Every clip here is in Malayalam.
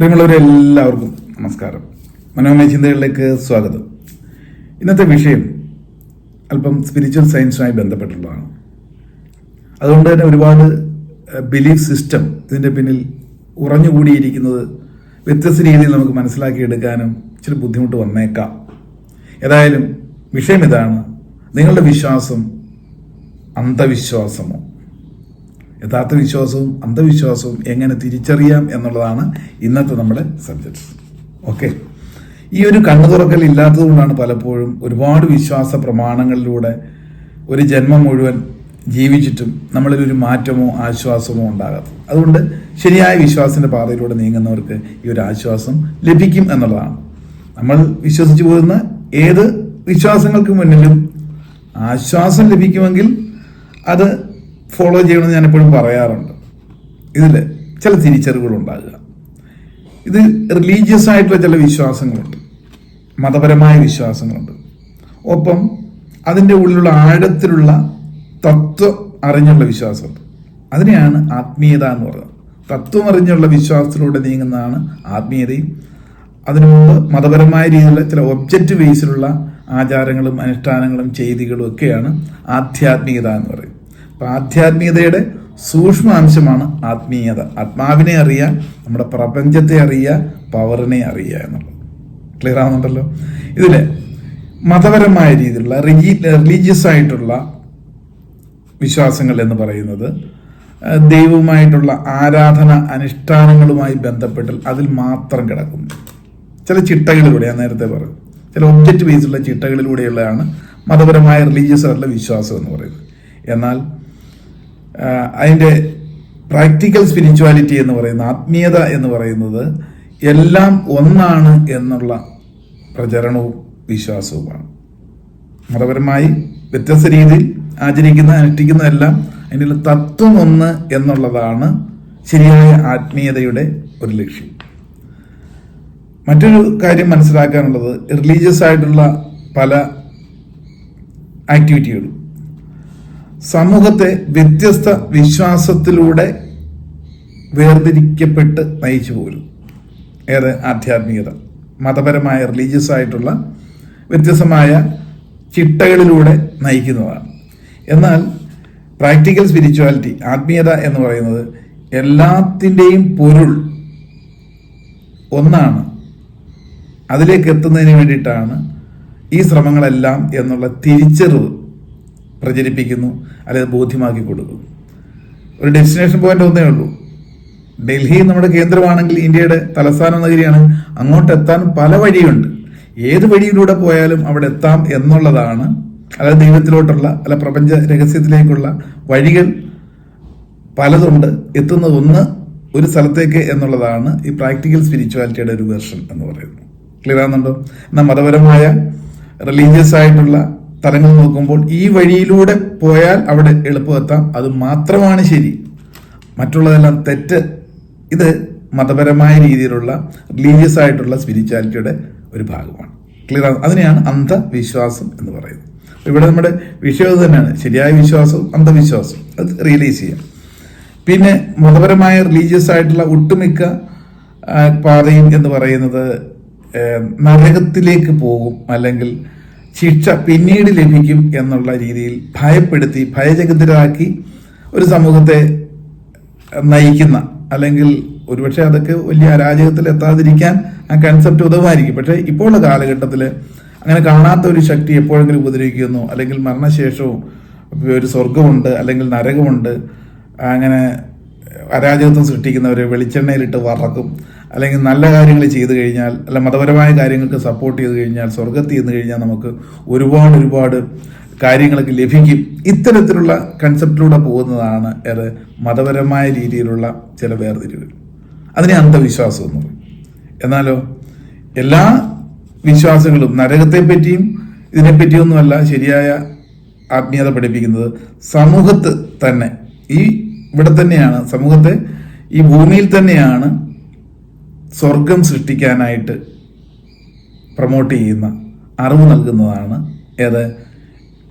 പ്രിയമുള്ളവരെ എല്ലാവർക്കും നമസ്കാരം. മനോമയ ചിന്തകളിലേക്ക് സ്വാഗതം. ഇന്നത്തെ വിഷയം അല്പം സ്പിരിച്വൽ സയൻസുമായി ബന്ധപ്പെട്ടുള്ളതാണ്. അതുകൊണ്ട് തന്നെ ഒരുപാട് ബിലീഫ് സിസ്റ്റം ഇതിന്റെ പിന്നിൽ ഉറഞ്ഞുകൂടിയിരിക്കുന്നത് വ്യത്യസ്ത രീതിയിൽ നമുക്ക് മനസ്സിലാക്കിയെടുക്കാനും ഇച്ചിരി ബുദ്ധിമുട്ട് വന്നേക്കാം. ഏതായാലും വിഷയം ഇതാണ്. നിങ്ങളുടെ വിശ്വാസം അന്ധവിശ്വാസമോ? യഥാർത്ഥ വിശ്വാസവും അന്ധവിശ്വാസവും എങ്ങനെ തിരിച്ചറിയാം എന്നുള്ളതാണ് ഇന്നത്തെ നമ്മുടെ സബ്ജക്ട് ഓക്കെ ഈ ഒരു കണ്ണു തുറക്കൽ ഇല്ലാത്തതുകൊണ്ടാണ് പലപ്പോഴും ഒരുപാട് വിശ്വാസ പ്രമാണങ്ങളിലൂടെ ഒരു ജന്മം മുഴുവൻ ജീവിച്ചിട്ടും നമ്മളിൽ ഒരു മാറ്റമോ ആശ്വാസമോ ഉണ്ടാകാത്തത്. അതുകൊണ്ട് ശരിയായ വിശ്വാസത്തിന്റെ പാതയിലൂടെ നീങ്ങുന്നവർക്ക് ഈ ഒരു ആശ്വാസം ലഭിക്കും എന്നുള്ളതാണ്. നമ്മൾ വിശ്വസിച്ചു പോകുന്ന ഏത് വിശ്വാസങ്ങൾക്ക് മുന്നിലും ആശ്വാസം ലഭിക്കുമെങ്കിൽ അത് ഫോളോ ചെയ്യണമെന്ന് ഞാൻ എപ്പോഴും പറയാറുണ്ട്. ഇതിൽ ചില തിരിച്ചറിവുകൾ ഉണ്ടാകുക ഇത് റിലീജിയസ് ആയിട്ടുള്ള ചില വിശ്വാസങ്ങളുണ്ട്. മതപരമായ വിശ്വാസങ്ങളുണ്ട്. ഒപ്പം അതിന്റെ ഉള്ളിലുള്ള ആഴത്തിലുള്ള തത്വം അറിഞ്ഞുള്ള വിശ്വാസമുണ്ട്. അതിനെയാണ് ആത്മീയത എന്ന് പറയുന്നത്. തത്വം അറിഞ്ഞുള്ള വിശ്വാസത്തിലൂടെ നീങ്ങുന്നതാണ് ആത്മീയതയും. അതിനു മുമ്പ് മതപരമായ രീതിയിലുള്ള ചില ഒബ്ജക്റ്റ് ബേസിലുള്ള ആചാരങ്ങളും അനുഷ്ഠാനങ്ങളും ചെയ്തികളും ഒക്കെയാണ് ആധ്യാത്മികത എന്ന് പറയും ആധ്യാത്മികതയുടെ സൂക്ഷ്മാംശമാണ് ആത്മീയത. ആത്മാവിനെ അറിയുക നമ്മുടെ പ്രപഞ്ചത്തെ അറിയുക പവറിനെ അറിയുക എന്നുള്ളത്. ക്ലിയർ ആവുന്നുണ്ടല്ലോ ഇതിൽ മതപരമായ രീതിയിലുള്ള റിലീജിയസ് ആയിട്ടുള്ള വിശ്വാസങ്ങൾ എന്ന് പറയുന്നത് ദൈവവുമായിട്ടുള്ള ആരാധന അനുഷ്ഠാനങ്ങളുമായി ബന്ധപ്പെട്ട് അതിൽ മാത്രം കിടക്കുന്നു ചില ചിട്ടകളിലൂടെ ഞാൻ നേരത്തെ പറഞ്ഞു ചില ഒബ്ജക്റ്റ് ബേസ്ഡുള്ള ചിട്ടകളിലൂടെയുള്ളതാണ് മതപരമായ റിലീജിയസ് ആയിട്ടുള്ള വിശ്വാസം എന്ന് പറയുന്നത്. എന്നാൽ അതിന്റെ പ്രാക്ടിക്കൽ സ്പിരിച്വാലിറ്റി എന്ന് പറയുന്ന ആത്മീയത എന്ന് പറയുന്നത് എല്ലാം ഒന്നാണ് എന്നുള്ള പ്രചരണവും വിശ്വാസവുമാണ്. മതപരമായി വ്യത്യസ്ത രീതിയിൽ ആചരിക്കുന്ന അനുഷ്ഠിക്കുന്നതെല്ലാം അതിനുള്ള തത്വം ഒന്ന് എന്നുള്ളതാണ് ശരിയായ ആത്മീയതയുടെ ഒരു ലക്ഷ്യം. മറ്റൊരു കാര്യം മനസ്സിലാക്കാനുള്ളത് റിലീജിയസ് ആയിട്ടുള്ള പല ആക്ടിവിറ്റികളും സമൂഹത്തെ വ്യത്യസ്ത വിശ്വാസത്തിലൂടെ വേർതിരിക്കപ്പെട്ട് നയിച്ചു പോരും ഏത് ആധ്യാത്മികത മതപരമായ റിലീജിയസ് ആയിട്ടുള്ള വ്യത്യസ്തമായ ചിട്ടകളിലൂടെ നയിക്കുന്നതാണ്. എന്നാൽ പ്രാക്ടിക്കൽ സ്പിരിച്വാലിറ്റി ആത്മീയത എന്ന് പറയുന്നത് എല്ലാത്തിന്റെയും പൊരുൾ ഒന്നാണ്. അതിലേക്ക് എത്തുന്നതിന് വേണ്ടിയിട്ടാണ് ഈ ശ്രമങ്ങളെല്ലാം എന്നുള്ള തിരിച്ചറിവ് പ്രചരിപ്പിക്കുന്നു അല്ലെങ്കിൽ ബോധ്യമാക്കി കൊടുക്കുന്നു ഒരു ഡെസ്റ്റിനേഷൻ പോയിന്റ് ഒന്നേ ഉള്ളൂ. ഡൽഹി നമ്മുടെ കേന്ദ്രമാണെങ്കിൽ ഇന്ത്യയുടെ തലസ്ഥാന നഗരിയാണ്. അങ്ങോട്ട് എത്താൻ പല വഴിയുണ്ട്. ഏത് വഴിയിലൂടെ പോയാലും അവിടെ എത്താം എന്നുള്ളതാണ് അതായത് ദൈവത്തിലോട്ടുള്ള അല്ല പ്രപഞ്ച രഹസ്യത്തിലേക്കുള്ള വഴികൾ പലതുണ്ട്. എത്തുന്നത് ഒന്ന് ഒരു സ്ഥലത്തേക്ക് എന്നുള്ളതാണ് ഈ പ്രാക്ടിക്കൽ സ്പിരിച്വാലിറ്റിയുടെ ഒരു വേർഷൻ എന്ന് പറയുന്നത്. ക്ലിയർ ആകുന്നുണ്ടോ എന്നാൽ മതപരമായ റിലീജിയസ് ആയിട്ടുള്ള തലങ്ങൾ നോക്കുമ്പോൾ ഈ വഴിയിലൂടെ പോയാൽ അവിടെ എളുപ്പമെത്താം. അത് മാത്രമാണ് ശരി. മറ്റുള്ളതെല്ലാം തെറ്റ്. ഇത് മതപരമായ രീതിയിലുള്ള റിലീജിയസ് ആയിട്ടുള്ള സ്പിരിച്വാലിറ്റിയുടെ ഒരു ഭാഗമാണ്. ക്ലിയർ ആണ്? അതിനെയാണ് അന്ധവിശ്വാസം എന്ന് പറയുന്നത്. ഇവിടെ നമ്മുടെ വിഷയം തന്നെയാണ്. ശരിയായ വിശ്വാസവും അന്ധവിശ്വാസവും. അത് റിയലൈസ് ചെയ്യാം. പിന്നെ മതപരമായ റിലീജിയസ് ആയിട്ടുള്ള ഒട്ടുമിക്ക പാതയും എന്ന് പറയുന്നത് നരകത്തിലേക്ക് പോകും. അല്ലെങ്കിൽ ശിക്ഷ പിന്നീട് ലഭിക്കും എന്നുള്ള രീതിയിൽ ഭയപ്പെടുത്തി ഭയചകിതരാക്കി ഒരു സമൂഹത്തെ നയിക്കുന്ന അല്ലെങ്കിൽ ഒരുപക്ഷെ അതൊക്കെ വലിയ അരാജകത്തിൽ എത്താതിരിക്കാൻ ആ കൺസെപ്റ്റ് ഉതവായിരിക്കും പക്ഷേ ഇപ്പോഴുള്ള കാലഘട്ടത്തിൽ അങ്ങനെ കാണാത്ത ഒരു ശക്തി എപ്പോഴെങ്കിലും ഉപദ്രവിക്കുന്നു. അല്ലെങ്കിൽ മരണശേഷവും ഒരു സ്വർഗമുണ്ട് അല്ലെങ്കിൽ നരകമുണ്ട്. അങ്ങനെ അരാജകത്വം സൃഷ്ടിക്കുന്നവരെ വെളിച്ചെണ്ണയിലിട്ട് വറക്കും. അല്ലെങ്കിൽ നല്ല കാര്യങ്ങൾ ചെയ്തു കഴിഞ്ഞാൽ അല്ല മതപരമായ കാര്യങ്ങൾക്ക് സപ്പോർട്ട് ചെയ്ത് കഴിഞ്ഞാൽ സ്വർഗത്തിൽ ചെന്ന് കഴിഞ്ഞാൽ നമുക്ക് ഒരുപാട് ഒരുപാട് കാര്യങ്ങളൊക്കെ ലഭിക്കും. ഇത്തരത്തിലുള്ള കൺസെപ്റ്റിലൂടെ പോകുന്നതാണ് ഏറെ മതപരമായ രീതിയിലുള്ള ചില വേർതിരിവുകൾ. അതിനെ അന്ധവിശ്വാസം എന്ന് പറയും. എന്നാലോ എല്ലാ വിശ്വാസങ്ങളും നരകത്തെ പറ്റിയും ഇതിനെപ്പറ്റിയൊന്നുമല്ല ശരിയായ ആത്മീയത പഠിപ്പിക്കുന്നത് സമൂഹത്ത് തന്നെ. ഈ ഇവിടെ തന്നെയാണ് സമൂഹത്തെ ഈ ഭൂമിയിൽ തന്നെയാണ് സ്വർഗം സൃഷ്ടിക്കാനായിട്ട് പ്രൊമോട്ട് ചെയ്യുന്ന അറിവ് നൽകുന്നതാണ് ഏത്?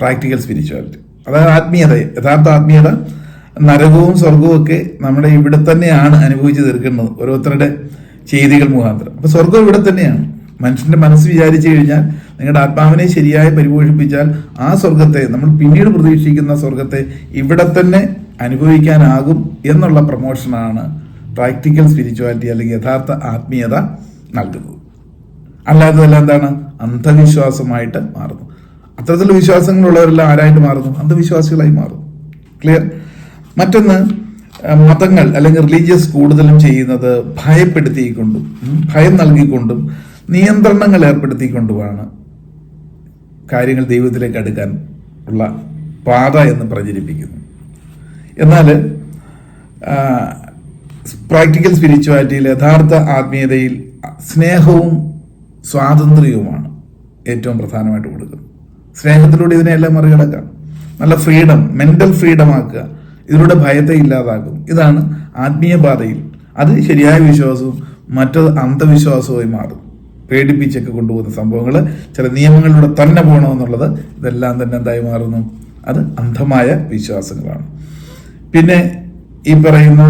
പ്രാക്ടിക്കൽ സ്പിരിച്വാലിറ്റി അതായത് ആത്മീയത യഥാർത്ഥ ആത്മീയത നരകവും സ്വർഗവും ഒക്കെ നമ്മുടെ ഇവിടെ തന്നെയാണ് അനുഭവിച്ചു തീർക്കുന്നത് ഓരോരുത്തരുടെ ചെയ്തികൾ മുഖാന്തരം. അപ്പൊ സ്വർഗം ഇവിടെ തന്നെയാണ്. മനുഷ്യന്റെ മനസ്സ് വിചാരിച്ചു കഴിഞ്ഞാൽ നിങ്ങളുടെ ആത്മാവിനെ ശരിയായി പരിപോഷിപ്പിച്ചാൽ ആ സ്വർഗത്തെ നമ്മൾ പിന്നീട് പ്രതീക്ഷിക്കുന്ന സ്വർഗത്തെ ഇവിടെ തന്നെ അനുഭവിക്കാനാകും എന്നുള്ള പ്രൊമോഷനാണ് പ്രാക്ടിക്കൽ സ്പിരിച്വാലിറ്റി അല്ലെങ്കിൽ യഥാർത്ഥ ആത്മീയത നൽകുന്നത് അല്ലാത്തതെല്ലാം എന്താണ്? അന്ധവിശ്വാസമായിട്ട് മാറുന്നു. അത്തരത്തിലുള്ള വിശ്വാസങ്ങളുള്ളവരെല്ലാം ആരായിട്ട് മാറുന്നു? അന്ധവിശ്വാസികളായി മാറുന്നു. ക്ലിയർ മറ്റൊന്ന് മതങ്ങൾ അല്ലെങ്കിൽ റിലീജിയസ് കൂടുതലും ചെയ്യുന്നത് ഭയപ്പെടുത്തിക്കൊണ്ടും ഭയം നൽകിക്കൊണ്ടും നിയന്ത്രണങ്ങൾ ഏർപ്പെടുത്തിക്കൊണ്ടുമാണ് കാര്യങ്ങൾ ദൈവത്തിലേക്ക് അടുക്കാൻ ഉള്ള പാത എന്ന് പ്രചരിപ്പിക്കുന്നു. എന്നാൽ പ്രാക്ടിക്കൽ സ്പിരിച്വാലിറ്റിയിൽ യഥാർത്ഥ ആത്മീയതയിൽ സ്നേഹവും സ്വാതന്ത്ര്യവുമാണ് ഏറ്റവും പ്രധാനമായിട്ട് കൊടുക്കുന്നത്. സ്നേഹത്തിലൂടെ ഇതിനെല്ലാം മറികടക്കാം. നല്ല ഫ്രീഡം മെന്റൽ ഫ്രീഡം ആക്കുക ഇതിലൂടെ ഭയത്തെ ഇല്ലാതാക്കും. ഇതാണ് ആത്മീയ പാതയിൽ. അത് ശരിയായ വിശ്വാസവും മറ്റത് അന്ധവിശ്വാസവുമായി മാറും. പേടിപ്പിച്ചൊക്കെ കൊണ്ടുപോകുന്ന സംഭവങ്ങൾ ചില നിയമങ്ങളിലൂടെ തന്നെ പോകണമെന്നുള്ളത് ഇതെല്ലാം തന്നെ എന്തായി മാറുന്നു? അത് അന്ധമായ വിശ്വാസങ്ങളാണ്. പിന്നെ ഈ പറയുന്ന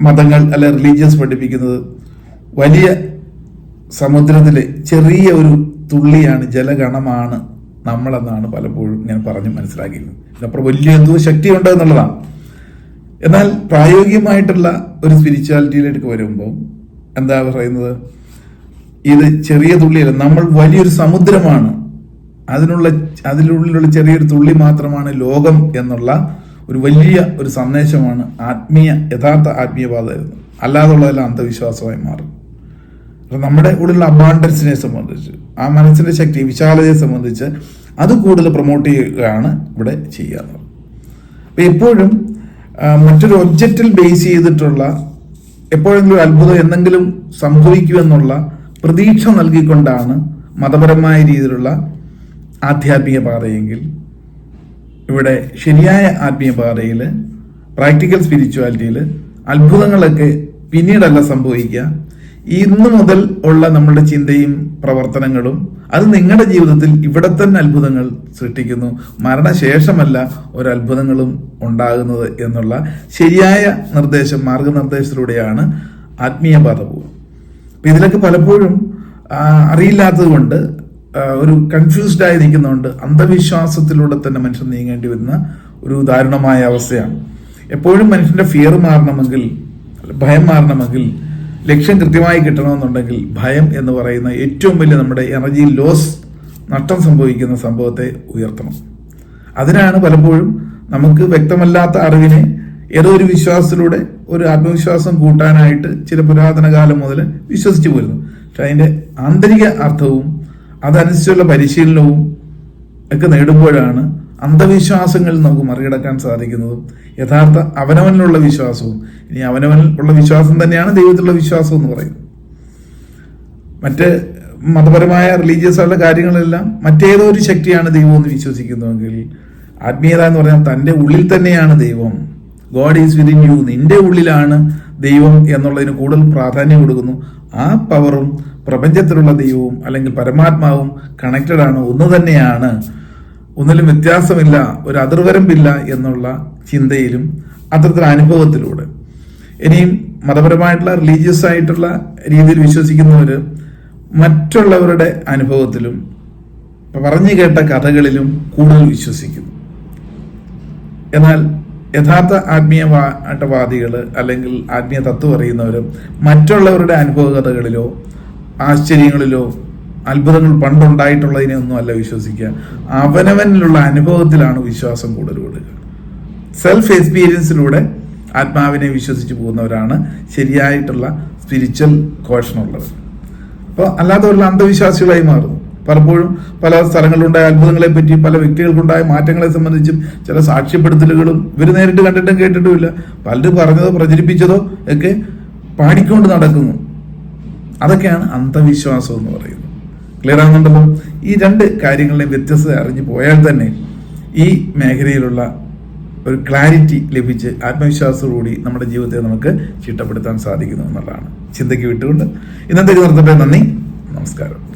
മതങ്ങൾ അല്ലെ റിലീജിയസ് പഠിപ്പിക്കുന്നത് വലിയ സമുദ്രത്തിലെ ചെറിയ ഒരു തുള്ളിയാണ് ജലഗണമാണ് നമ്മളെന്നാണ് പലപ്പോഴും ഞാൻ പറഞ്ഞ് മനസ്സിലാക്കിയിരുന്നത്. ഇതിനപ്പുറം വലിയ എന്തോ ശക്തി ഉണ്ട് എന്നുള്ളതാണ്. എന്നാൽ പ്രായോഗികമായിട്ടുള്ള ഒരു സ്പിരിച്വാലിറ്റിയിലേക്ക് വരുമ്പോൾ എന്താ പറയുന്നത്? ഇത് ചെറിയ തുള്ളിയല്ല നമ്മൾ വലിയൊരു സമുദ്രമാണ്. അതിനുള്ള അതിനുള്ളിലുള്ള ചെറിയൊരു തുള്ളി മാത്രമാണ് ലോകം എന്നുള്ള ഒരു വലിയ ഒരു സന്ദേശമാണ് ആത്മീയ യഥാർത്ഥ ആത്മീയവാദമായിരുന്നു. അല്ലാതുള്ളതെല്ലാം അന്ധവിശ്വാസമായി മാറും. നമ്മുടെ ഉള്ളിലുള്ള അബാണ്ടൻസിനെ സംബന്ധിച്ച് ആ മനസ്സിന്റെ ശക്തി വിശാലതയെ സംബന്ധിച്ച് അത് കൂടുതൽ പ്രൊമോട്ട് ചെയ്യുകയാണ് ഇവിടെ ചെയ്യാറ് അപ്പൊ എപ്പോഴും മറ്റൊരു ഒബ്ജക്റ്റിൽ ബേസ് ചെയ്തിട്ടുള്ള എപ്പോഴെങ്കിലും അത്ഭുതം എന്തെങ്കിലും സംഭവിക്കുമെന്നുള്ള പ്രതീക്ഷ നൽകിക്കൊണ്ടാണ് മതപരമായ രീതിയിലുള്ള ആധ്യാത്മിക പാതയെങ്കിൽ ഇവിടെ ശരിയായ ആത്മീയ പാതയിൽ പ്രാക്ടിക്കൽ സ്പിരിച്വാലിറ്റിയിൽ അത്ഭുതങ്ങളൊക്കെ പിന്നീടല്ല സംഭവിക്കുക. ഇന്ന് മുതൽ ഉള്ള നമ്മളുടെ ചിന്തയും പ്രവർത്തനങ്ങളും അത് നിങ്ങളുടെ ജീവിതത്തിൽ ഇവിടെ തന്നെ അത്ഭുതങ്ങൾ സൃഷ്ടിക്കുന്നു. മരണശേഷമല്ല ഒരു അത്ഭുതങ്ങളും ഉണ്ടാകുന്നത് എന്നുള്ള ശരിയായ നിർദ്ദേശം മാർഗനിർദ്ദേശത്തിലൂടെയാണ് ആത്മീയ പാത പോകുക അപ്പൊ ഇതിലൊക്കെ പലപ്പോഴും അറിയില്ലാത്തത് കൊണ്ട് ഒരു കൺഫ്യൂസ്ഡ് ആയിരിക്കുന്നുണ്ട് അന്ധവിശ്വാസത്തിലൂടെ തന്നെ മനുഷ്യൻ നീങ്ങേണ്ടി വരുന്ന ഒരു ദാരുണമായ അവസ്ഥയാണ്. എപ്പോഴും മനുഷ്യന്റെ ഫിയർ മാറണമെങ്കിൽ ഭയം മാറണമെങ്കിൽ ലക്ഷ്യം കൃത്യമായി കിട്ടണമെന്നുണ്ടെങ്കിൽ ഭയം എന്ന് പറയുന്ന ഏറ്റവും വലിയ നമ്മുടെ എനർജി ലോസ് നഷ്ടം സംഭവിക്കുന്ന സംഭവത്തെ ഉയർത്തണം. അതിനാണ് പലപ്പോഴും നമുക്ക് വ്യക്തമല്ലാത്ത അറിവിനെ ഏതോ ഒരു വിശ്വാസത്തിലൂടെ ഒരു ആത്മവിശ്വാസം കൂട്ടാനായിട്ട് ചില പുരാതന കാലം മുതൽ വിശ്വസിച്ചു പോരുന്നു പക്ഷെ അതിന്റെ ആന്തരിക അർത്ഥവും അതനുസരിച്ചുള്ള പരിശീലനവും ഒക്കെ നേടുമ്പോഴാണ് അന്ധവിശ്വാസങ്ങളിൽ നമുക്ക് മറികടക്കാൻ സാധിക്കുന്നതും. യഥാർത്ഥ അവനവനിലുള്ള വിശ്വാസവും. ഇനി അവനവനിൽ ഉള്ള വിശ്വാസം തന്നെയാണ് ദൈവത്തിലുള്ള വിശ്വാസം എന്ന് പറയുന്നത്. മറ്റ് മതപരമായ റിലീജിയസ് ആയിട്ടുള്ള കാര്യങ്ങളെല്ലാം മറ്റേതോ ഒരു ശക്തിയാണ് ദൈവം എന്ന് വിശ്വസിക്കുന്നുവെങ്കിൽ ആത്മീയത എന്ന് പറഞ്ഞാൽ തന്റെ ഉള്ളിൽ തന്നെയാണ് ദൈവം. ഗോഡ് ഈസ് വിതിൻ യു നിന്റെ ഉള്ളിലാണ് ദൈവം എന്നുള്ളതിന് കൂടുതൽ പ്രാധാന്യം കൊടുക്കുന്നു. ആ പവറും പ്രപഞ്ചത്തിലുള്ള ദൈവവും അല്ലെങ്കിൽ പരമാത്മാവും കണക്റ്റഡ് ആണ്. ഒന്ന് തന്നെയാണ്. ഒന്നിലും വ്യത്യാസമില്ല ഒരു അതിർവരമ്പില്ല എന്നുള്ള ചിന്തയിലും അത്തരത്തിലുള്ള അനുഭവത്തിലൂടെ. ഇനിയും മതപരമായിട്ടുള്ള റിലീജിയസ് ആയിട്ടുള്ള രീതിയിൽ വിശ്വസിക്കുന്നവർ മറ്റുള്ളവരുടെ അനുഭവത്തിലും പറഞ്ഞു കേട്ട കഥകളിലും കൂടുതൽ വിശ്വസിക്കുന്നു. എന്നാൽ യഥാർത്ഥ ആത്മീയവാദികൾ അല്ലെങ്കിൽ ആത്മീയ തത്വം അറിയുന്നവരും മറ്റുള്ളവരുടെ അനുഭവകഥകളിലോ ആശ്ചര്യങ്ങളിലോ അത്ഭുതങ്ങൾ പണ്ടുണ്ടായിട്ടുള്ളതിനെ ഒന്നും അല്ല വിശ്വസിക്കുക. അവനവനിലുള്ള അനുഭവത്തിലാണ് വിശ്വാസം കൂടുതൽ കൊടുക്കുക സെൽഫ് എക്സ്പീരിയൻസിലൂടെ ആത്മാവിനെ വിശ്വസിച്ച് പോകുന്നവരാണ് ശരിയായിട്ടുള്ള സ്പിരിച്വൽ കോഷനുള്ളത് അപ്പോൾ അല്ലാത്തവരുള്ള അന്ധവിശ്വാസികളായി മാറുന്നു. പലപ്പോഴും പല സ്ഥലങ്ങളിലുണ്ടായ അത്ഭുതങ്ങളെ പറ്റി പല വ്യക്തികൾക്കുണ്ടായ മാറ്റങ്ങളെ സംബന്ധിച്ചും ചില സാക്ഷ്യപ്പെടുത്തലുകളും ഇവർ നേരിട്ട് കണ്ടിട്ടും കേട്ടിട്ടുമില്ല. പലരും പറഞ്ഞതോ പ്രചരിപ്പിച്ചതോ ഒക്കെ പാടിക്കൊണ്ട് നടക്കുന്നു. അതൊക്കെയാണ് അന്ധവിശ്വാസം എന്ന് പറയുന്നത്. ക്ലിയർ ആകുന്നുണ്ടല്ലോ? ഈ രണ്ട് കാര്യങ്ങളെ വ്യത്യസ്തത അറിഞ്ഞു പോയാൽ തന്നെ ഈ മേഖലയിലുള്ള ഒരു ക്ലാരിറ്റി ലഭിച്ച് ആത്മവിശ്വാസത്തോടുകൂടി നമ്മുടെ ജീവിതത്തെ നമുക്ക് ചിട്ടപ്പെടുത്താൻ സാധിക്കുന്നു എന്നുള്ളതാണ്. ചിന്തയ്ക്ക് വിട്ടുകൊണ്ട് ഇന്നത്തേക്ക് നിർത്തട്ടെ. നന്ദി. നമസ്കാരം.